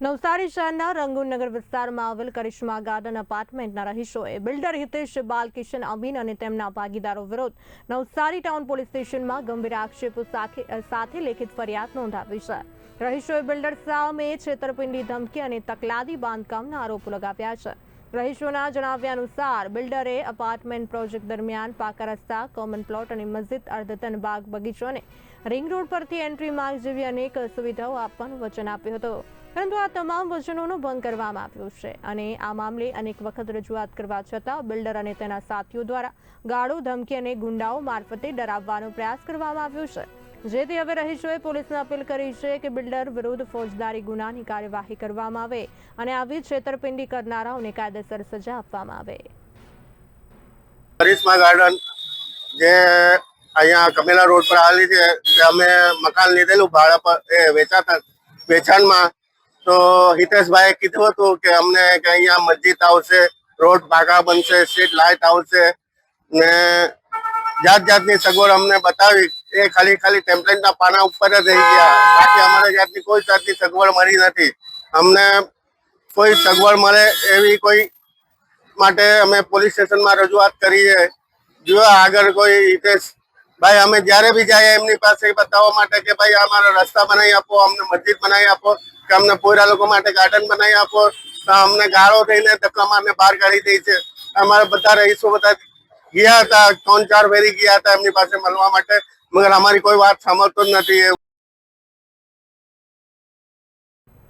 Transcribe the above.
નવસારી શહેરના રંગુનગર વિસ્તારમાં આવેલ કરિશ્મા ગાર્ડન અપાર્ટમેન્ટના રહીશોએ બિલ્ડર હિતેશ બાલકિશન અમીન અને તેમના ભાગીદારો વિરુદ્ધ નવસારી ટાઉન પોલીસ સ્ટેશનમાં ગંભીર આક્ષેપો સાથે લેખિત ફરિયાદ નોંધાવી છે. રહીશોએ બિલ્ડર સામે છેતરપિંડી ધમકી અને તકલાદી બાંધકામના આરોપો લગાવ્યા છે. રહીશોના જણાવ્યા અનુસાર, બિલ્ડરે અપાર્ટમેન્ટ પ્રોજેક્ટ દરમિયાન પાકા રસ્તા કોમન પ્લોટ અને મસ્જિદ અર્ધતન બાગ બગીચો અને રિંગ રોડ પરથી એન્ટ્રી માર્ગ જેવી અનેક સુવિધાઓ આપવાનું વચન આપ્યું હતું. પરંતુ આ તમામ વચનોનો ભંગ કરવામાં આવ્યો છે અને આ મામલે અનેક વખત રજૂઆત કરવા છતાં બિલ્ડર અને તેના સાથીઓ દ્વારા ગાળો, ધમકી અને ગુંડાઓ મારફતે ડરાવવાનો પ્રયાસ કરવામાં આવ્યો છે. જેથી હવે રહીશોએ પોલીસને અપીલ કરી છે કે બિલ્ડર વિરુદ્ધ ફોજદારી ગુનાની કાર્યવાહી કરવામાં આવે અને આવી છેતરપિંડી કરનારાઓને કાયદેસર સજા આપવામાં આવે. કરિશ્મા ગાર્ડન, જે અહીંયા કમેલા રોડ પર આવેલી છે અમે મકાન લીધેલું, ભાડા પર, એ વેચાતા, વેચાણમાં તો હિતેશભાઈ કીધું હતું કે અમને કે અહીંયા મસ્જિદ આવશે, રોડ ભાગા બનશે સ્ટ્રીટ લાઇટ આવશે. ને જાત જાતની સગવડ અમને બતાવી. એ ખાલી ખાલી ટેમ્પલેટના પાના ઉપર જ રહી ગયા. બાકી અમારે જાતની કોઈ જાતની સગવડ મળી નથી. અમને કોઈ સગવડ મળે એવી કોઈ માટે અમે પોલીસ સ્ટેશનમાં રજૂઆત કરી છે જો આગળ કોઈ હિતેશ ભાઈ, અમે જ્યારે બી જઈએ, એમની પાસે બતાવવા માટે કે ભાઈ અમારા રસ્તા બનાવી આપો, અમને મસ્જિદ બનાવી આપો. કે અમને પોયરા લોકો માટે ગાર્ડન બનાવી આપો, તો અમને ગાળો થઈને ધક્કા મારને બહાર કાઢી દઈ છે અમારા બધા રહીશો બધા ગયા હતા, ત્રણ ચાર વેરી ગયા હતા એમની પાસે મળવા માટે. મગર અમારી કોઈ વાત સાંભળતો જ નથી.